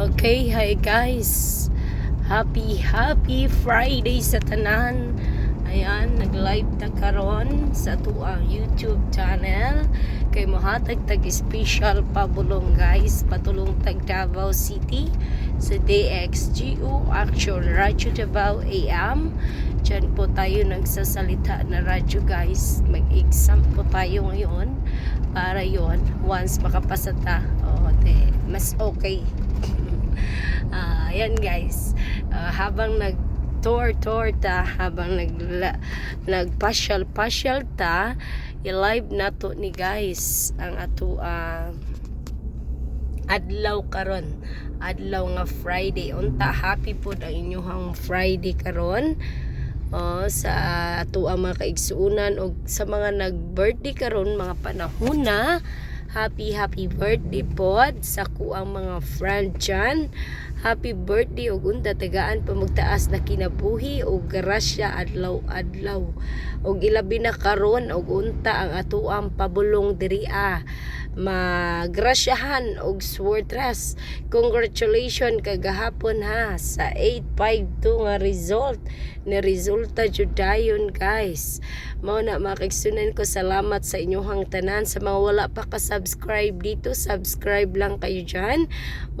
Okay, hi guys. Happy, happy Friday sa tanan. Ayan, nag-live ta karon sa tuang YouTube channel. Kay mohatag tag special pabulong guys, patulong tag Davao City sa DXGO Action Radyo Davao AM. Diyan po tayo nagsasalita na radyo guys. Mag-exam po tayo ngayon para yon once makapasa ta. Oh, de, mas okay. Ayan guys. Ah, habang nag tour tour ta habang nag nagpasyal pasyal ta i-live nato ni guys ang ato ah, adlaw karon. Adlaw nga Friday. Unta happy po ang inyong Friday karon. Oh, sa ato ang mga kaigsuunan o sa mga nag-birthday karon mga panahon na happy happy birthday pod sa kuang mga friend dyan happy birthday ug unta tagaan pa magtaas na kinabuhi ug grasya adlaw adlaw. Ug ilabi na karon ug unta ang ato ang pabulong diri ah. Magrasyahan og swartras congratulations kagahapon ha sa 852 nga result. Ni resulta jud guys. Mao na makigsunan ko. Salamat sa inyong tanan. Sa mga wala pa ka subscribe dito subscribe lang kayo dyan.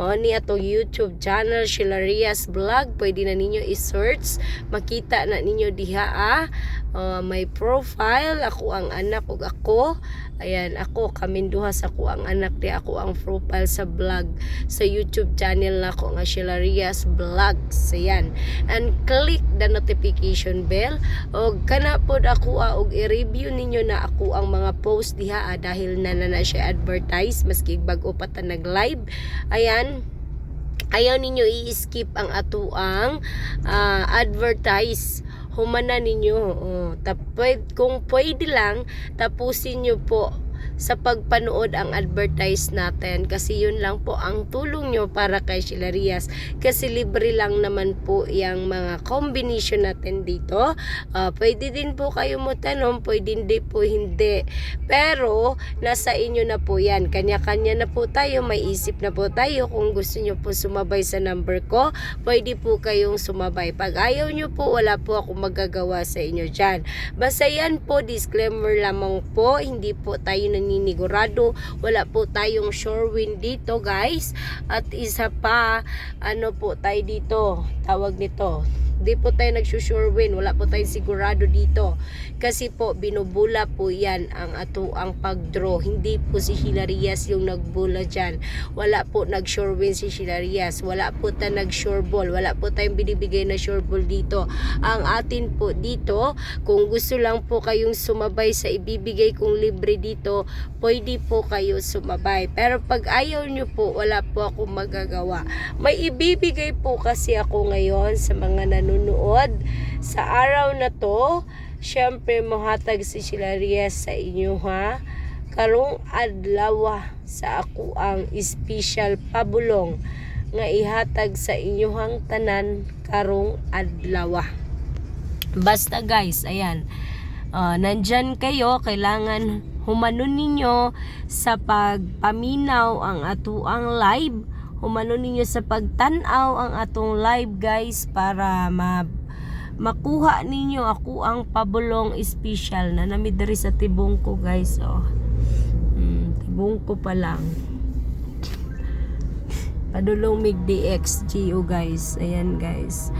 Mao ni atong youtube channel Shilarias Vlog. Pwede na ninyo i-search. Makita na ninyo diha ah. Uh, may profile. Ako ang anak ug ako. Ayan ako kaming duha sa ako ang anak. Di ako ang profile sa vlog sa YouTube channel na ko nga Shilarias Vlogs. Ayan. And click the notification bell. Og kana pod ako ah, og i-review ninyo na ako ang mga post diha ah, dahil na na, na siya advertise. Maski bag-o pa ta nag-live. Ayan ayaw ninyo i-skip ang atuang uh, advertise. Humana ninyo oh, tapos kung pwede lang tapusin nyo po sa pagpanood ang advertise natin kasi yun lang po ang tulong nyo para kay Shilarias kasi libre lang naman po yung mga combination natin dito. Uh, pwede din po kayo mo tanong pwede hindi po hindi. Pero nasa inyo na po yan. Kanya-kanya na po tayo may isip na po tayo. Kung gusto nyo po sumabay sa number ko pwede po kayong sumabay. Pag ayaw nyo po wala po ako magagawa sa inyo dyan. Basta yan po disclaimer lamang po hindi po tayo naninigurado. Wala po tayong sure win dito guys. At isa pa, ano po tayo dito, tawag nito, Di po tayo nagsusure win. Wala po tayong sigurado dito. Kasi po, binubula po yan ang ato ang pagdraw. Hindi po si Hilarias yung nagbula dyan. Wala po nag-sure win si Hilarias. Wala po tayo nag-sure ball. Wala po tayong binibigay na sure ball dito. Ang atin po dito, kung gusto lang po kayong sumabay sa ibibigay kong libre dito, pwede po kayo sumabay. Pero pag ayaw nyo po, wala po ako magagawa. May ibibigay po kasi ako ngayon sa mga nanonood sa araw na to syempre mohatag si Silarias sa inyo ha karong adlaw sa ako ang special pabulong nga ihatag sa inyohang tanan karong adlaw basta guys ayan uh, nandyan kayo kailangan humanon ninyo sa pagpaminaw ang atuang live. Humano ninyo sa pagtanaw ang atong live guys para ma makuha ninyo ako ang pabulong special na namidari sa tibong ko guys oh. Hmm, tibong ko pa lang. Padulong mig DXGO guys. Ayan guys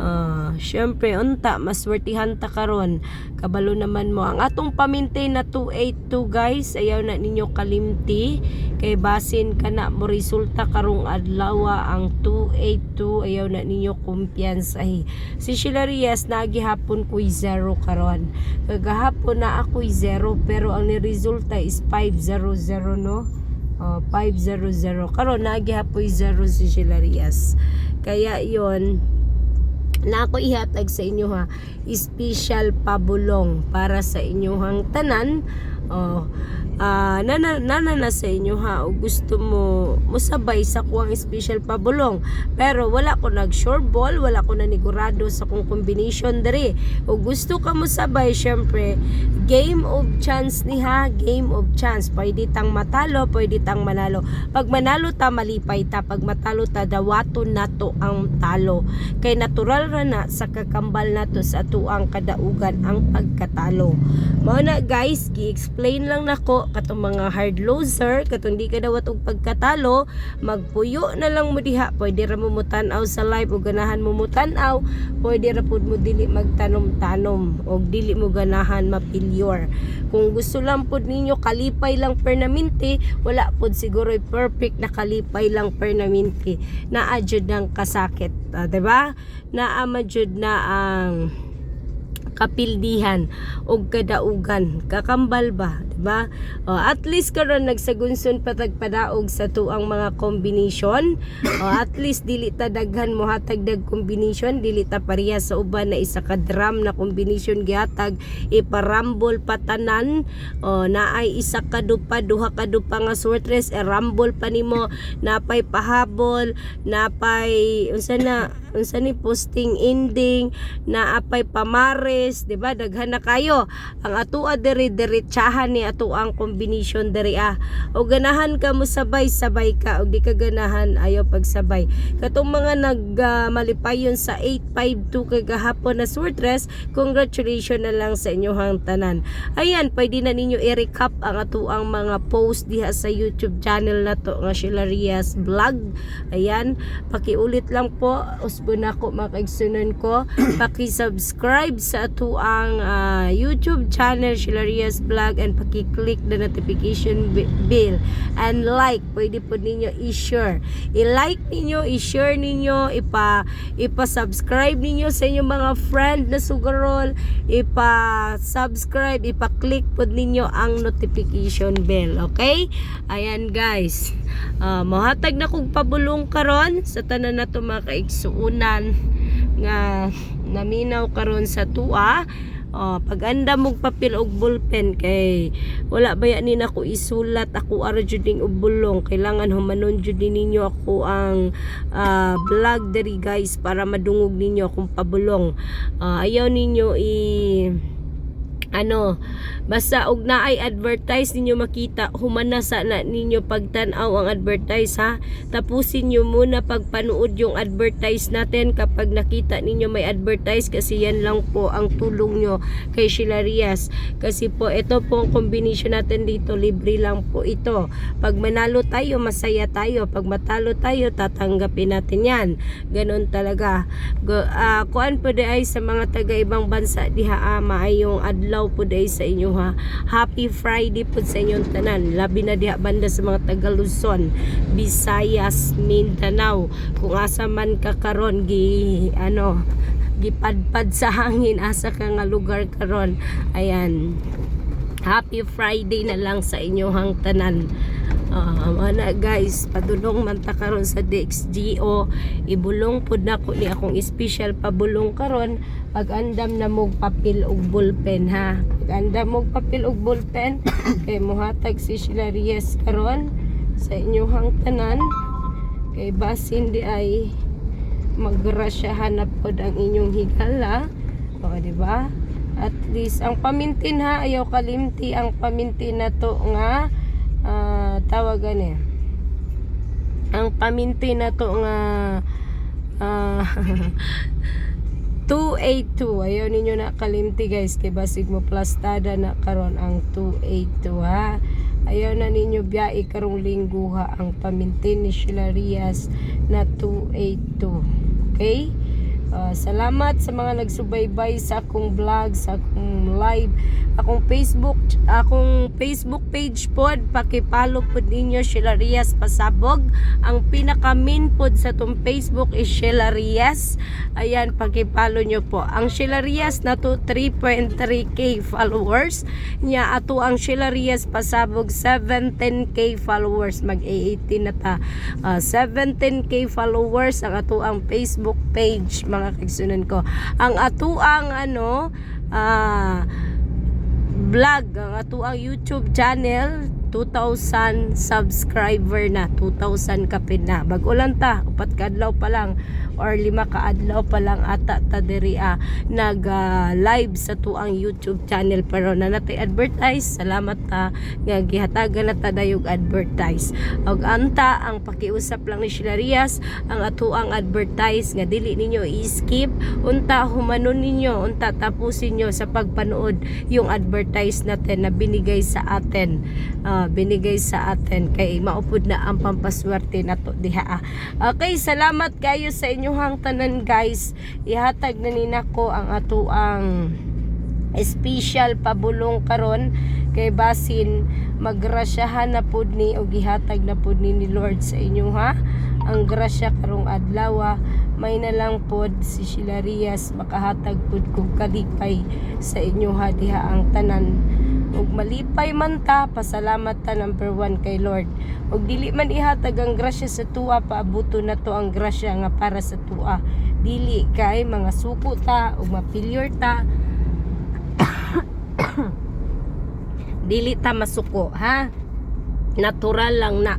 Uh, syempre unta maswertihan ta karon. Kabalo naman mo. Ang atong pamintay na 282 guys ayaw na ninyo kalimti. Kay basin kana mo resulta karong adlaw ang 282 ayaw na ninyo kumpiyansa si Shilarias nagihapon ko'y zero karon. Kagahapon na ako'y zero pero ang ni resulta is 500 no? Uh, 500 karon nagihapoy zero si Shilarias kaya yon na ako ihatag sa inyo ha. Special pabulong para sa inyong tanan Oh, ah nana, nana na sa inyo ha? O gusto mo musabay sa kuwang special pabulong. Pero wala ko nag short ball wala ko nanigurado sa kung combination dere o gusto ka mo sabay syempre game of chance ni ha? Game of chance. Pwede tang matalo pwede tang manalo. Pag manalo ta malipay ta. Pag matalo ta dawaton nato ang talo. Kay natural ra na sa kakambal nato sa tuang kadaugan ang pagkatalo. Mao na guys gi-explain lang nako katong mga hard loser katong di ka dawat og pagkatalo magpuyo na lang mo diha. Pwede ra mo mutan-aw sa live o ganahan mo mutan-aw. Pwede ra pud mo dili magtanom-tanom o dili mo ganahan mapilyur. Kung gusto lang pud ninyo kalipay lang permanente wala pud siguro perfect na kalipay lang permanente. Na adjud ng kasakit ah, 'di ba na amajud na ang kapildihan og kadaugan. Kakambal ba ba? O, at least karon nagsagunson patag padaog sa tuang mga combination o, at least dili ta daghan mo hatag dag combination dili ta pareha sa uban na isa ka drum na combination gihatag. Iparambol patanan o naay isa ka dupa duha ka dupa nga sortress e rumble pa nimo. Napay pahabol. Napay unsa na unsa ni posting ending. Naapay pamares. Di ba? Daghan na kayo. Ang atoa diri diretsahan ni ato ang combination diri ah. O ganahan ka mo sabay sabay ka o di ka ganahan ayaw pagsabay. Katong mga nagmalipayon sa 852 kagahapon na sortress congratulations na lang sa inyong tanan. Ayan pwede na ninyo i-recap ang ato ang mga post diha sa YouTube channel na to nga Sheila Rias vlog. Ayan pakiulit lang po. Usbo na ko makaigsunan ko. Paki-subscribe sa ato ang ah, YouTube channel Sheila Rias vlog and paki-click the notification bell and like. Pwede po ninyo i-share. I-like ninyo i-share ninyo ipa ipa-subscribe ninyo sa inyong mga friend na sugarol. Ipa-subscribe ipa-click po ninyo ang notification bell okay? Ayan guys. Ah, mohatag na kog pabulong karon sa tanan na to mga kaigsuunan nga naminaw karon sa tua Oh, pag anda mong papel og ballpen kay wala ba yan ni nako isulat ako ara jud ning og bulong kailangan humanon jud ninyo ako ang ah, vlog diri guys para madungog ninyo akong pabulong. Ah, ayaw ninyo i ano basta og naay advertise ninyo makita humana sa na ninyo pagtan-aw ang advertise ha? Tapusin nyo muna pagpanood yung advertise natin kapag nakita ninyo may advertise kasi yan lang po ang tulong nyo kay Sheila Rias kasi po ito po ang combination natin dito libre lang po ito. Pag manalo tayo masaya tayo. Pag matalo tayo tatanggapin natin yan. Ganon talaga. Go, ah, kuan po ay sa mga taga ibang bansa diha ama ay yung adlaw po di ay sa inyo ha. Happy friday po sa inyong tanan. Labi na diha banda sa mga taga Luzon Visayas Mindanao. Kung asa man ka karon gi ano gipadpad sa hangin asa ka nga lugar karon. Ayan. Happy friday na lang sa inyong tanan Ah, mana guys, padulong man ta karon sa DXGO. Ibulong pud nako ni akong special pabulong karon pag andam na mog papel ug ballpen ha. Pag andam mog papel ug ballpen kay mohatag si Sheila Reyes karon sa inyong tanan kay basin di ay magrasyahan na pod ang inyong higala. O, di ba? At least ang pamintin ha, ayaw kalimti ang pamintin na to nga tawagan eh. Ang paminti na to nga ah, 282. Ayaw ninyo na kalimti guys. Kay basig mo plastada na karon ang 282 ha. Ayaw na ninyo biyae karong linggo ha. Ang paminti ni Sheila Rias na 282. Okay? Ah, salamat sa mga nagsubaybay sa akong vlog, sa akong live, akong Facebook, akong Facebook page pod, paki-follow pod ninyo Sheila Rias Pasabog. Ang pinaka main pod sa tong Facebook is Sheila Rias. Ayan, paki-follow nyo po. Ang Sheila Rias na to 3.3k followers. Nya ato ang Sheila Rias Pasabog 17k followers. Mag-18 na ta. Ah, 17k followers ang ato ang Facebook page mga kaigsunan ko. Ang ato ang ano ah vlog ang ato ang YouTube channel 2,000 subscriber na 2,000 kapin na. Bago lang ta upat kadlaw pa lang or lima ka adlaw pa lang ata ta diri ah, nag ah, live sa tuang YouTube channel. Pero na natay advertise salamat ta nga gihatagan na ta dayog advertise. Og anta ang pakiusap lang ni Shilarias ang ato ang advertise nga dili ninyo i-skip. Unta humanon ninyo unta tapusin nyo sa pagpanood yung advertise natin na binigay sa atin Binigay sa atin kay maupod na ang pampaswerte nato diha. Ah. okay salamat kayo sa inyong tanan guys. Ihatag na ninako ang ato ang special pabulong karon kay basin. Magrasyahan na pud ni o gihatag na pud ni ni Lord sa inyo ha? Ang grasya karong adlaw may na lang pod si Shilarias makahatag pud kog kalipay sa inyo ha? Diha ang tanan ug malipay man ta pasalamat ta number one kay Lord. Ug dili man ihatag ang grasya sa tuwa paabuto na to ang grasya nga para sa tuwa. Dili kay mga suko ta ug mapilyor ta. Dili ta masuko ha? Natural lang na.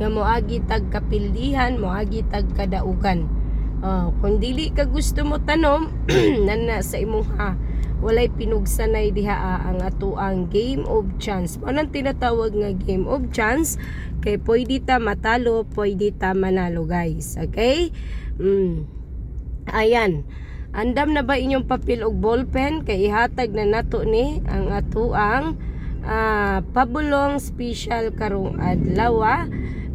Nga moagi tag kapildihan moagi tag kadaugan oh, kung dili ka gusto mo tanom nana sa imuha walay pinugsanay diha ang ato ang game of chance. Mo nang tinatawag nga game of chance? Kay pwede ta matalo pwede ta manalo guys. Okay? Mm. ayan. Andam na ba inyong papel og ballpen? Kay ihatag na nato ni ang ato ang ah, pabulong special karong adlaw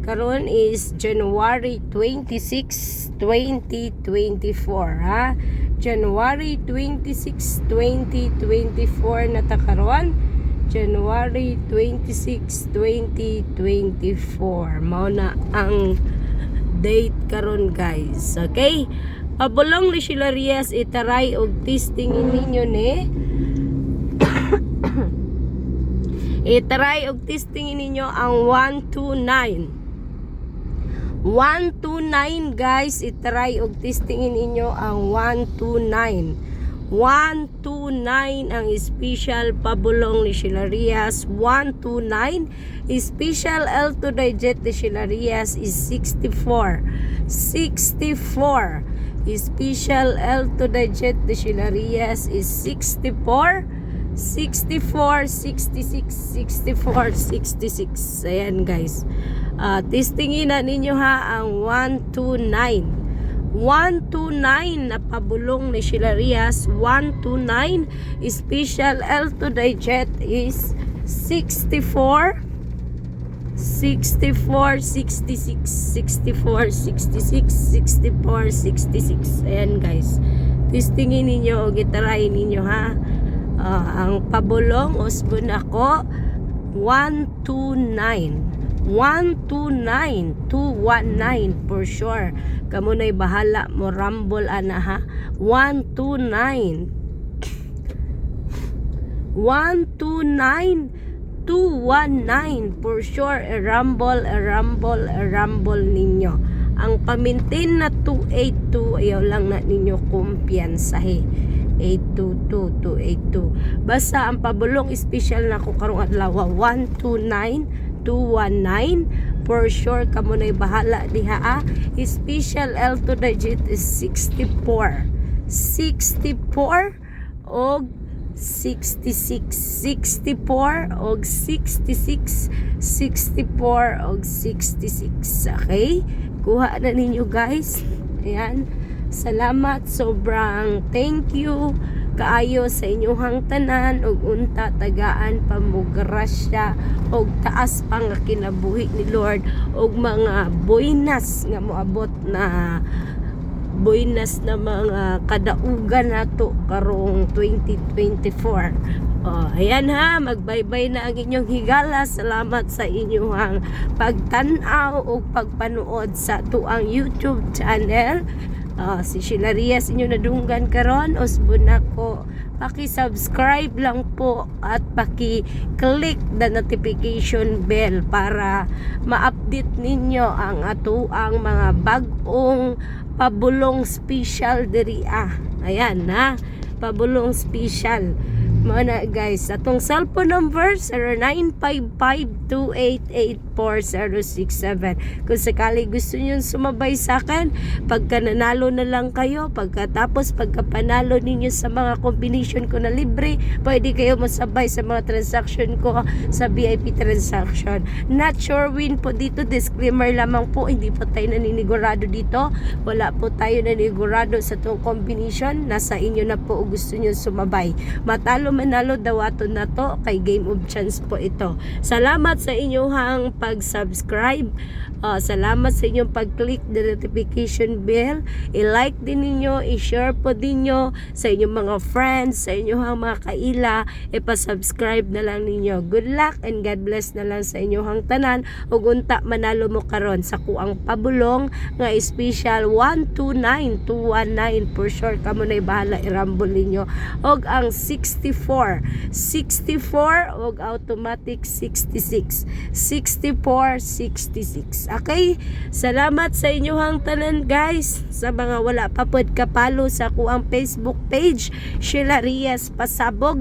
karon is January 26 2024 ha January 26 2024 na ta karon January 26 2024 mao na ang date karon guys. Okay? Pabulong ni Shilarias itaray og testingin ninyo ni. Itry og testingin ninyo ang 129. 129 guys, itry og testingin ninyo ang 129. 129 ang special pabulong ni Shilarias 129 special L2 digit ni Shilarias is 64 64 special L2 digit ni Shilarias is 64 64, 66, 64, 66. Ayan guys. Uh, testingin na ninyo ha ang 129. 129 na pabulong ni Shilarias. 129 special L2 digit is 64 64, 66, 64, 66, 64, 66. Ayan guys. Testingin ninyo o gitarahin ninyo ha. Ah, ang pabulong usbon ako 129 129 219 for sure. Kamo nay bahala mo rumble ana ha? 129 129 219 for sure. A rumble a rumble a rumble ninyo. Ang pamintin na 282 ayaw lang na ninyo kumpiyansahe. 822-282 basta ang pabulong special na ko karong adlaw 129-219 for sure kamo na bahala diha ah. special L2 digit is 64 64 og 66 64 og 66 64 og 66 okay? Kuha na ninyo guys. Ayan. Salamat sobrang thank you kaayo sa inyong tanan og unta tagaan pamugrasya og taas pa nga kinabuhi ni Lord og mga buinas nga moabot na buinas na mga kadaugan nato karong 2024 oh, ayan ha magbaybay na ang inyong higala. Salamat sa inyong pagtanaw o pagpanood sa tuang YouTube channel Ah, si Sheila Rias inyo nadunggan karon. Usbon nako paki-subscribe lang po at paki-click the notification bell para ma-update ninyo ang ato ang mga bagong pabulong special diri. Ah. Ayan na, pabulong special Mao na guys, atong cellphone number 0955-288-4067. Kung sakali gusto niyo sumabay sa akin, pagka nanalo na lang kayo, pagkatapos pagkapanalo ninyo sa mga combination ko na libre, pwede kayo masabay sa mga transaction ko sa VIP transaction. Not sure win po dito, disclaimer lamang po, hindi po tayo naninigurado dito. Wala po tayo naninigurado sa itong combination. Nasa inyo na po gusto nyo sumabay. Matalo manalo dawato na to kay Game of Chance po ito. Salamat sa inyong pag-subscribe. Ah, salamat sa inyong pag-click the notification bell. I-like din ninyo, i-share po din nyo sa inyong mga friends, sa inyong mga kaila. Ipa-subscribe na lang ninyo. Good luck and God bless na lang sa inyong tanan. Ug unta manalo mo karon sa kuang pabulong nga special 129219 for sure kamo na bahala i-rumble ninyo. Og ang 64, 64 og automatic 66. 64, 66. Okay? Salamat sa inyong tanan guys. Sa mga wala pa pod kapalo sa kuang Facebook page, Sheila Rias Pasabog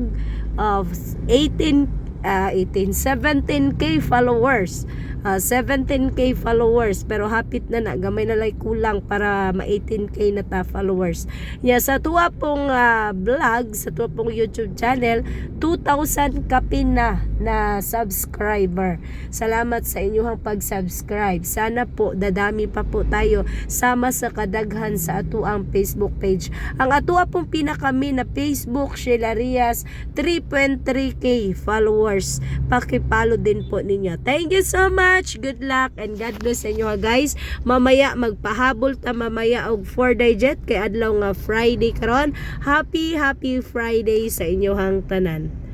of 18 uh, 18 17k followers. Uh, 17k followers pero hapit na na gamay na lay kulang para ma 18k na ta followers. Ya sa tuwa pong ah, vlog, sa tuwa pong YouTube channel, 2,000 kapin na na subscriber. Salamat sa inyong pag-subscribe. Sana po dadami pa po tayo sama sa kadaghan sa ato ang Facebook page. Ang atua pong pinakami na Facebook, Sheila Rias, 3.3k followers. Pakipalo din po ninyo. Thank you so much. Good luck and God bless sa inyo ha, guys. Mamaya magpahabol ta mamaya og 4 digit kay adlaw nga Friday karon. Happy happy Friday sa inyo hang tanan.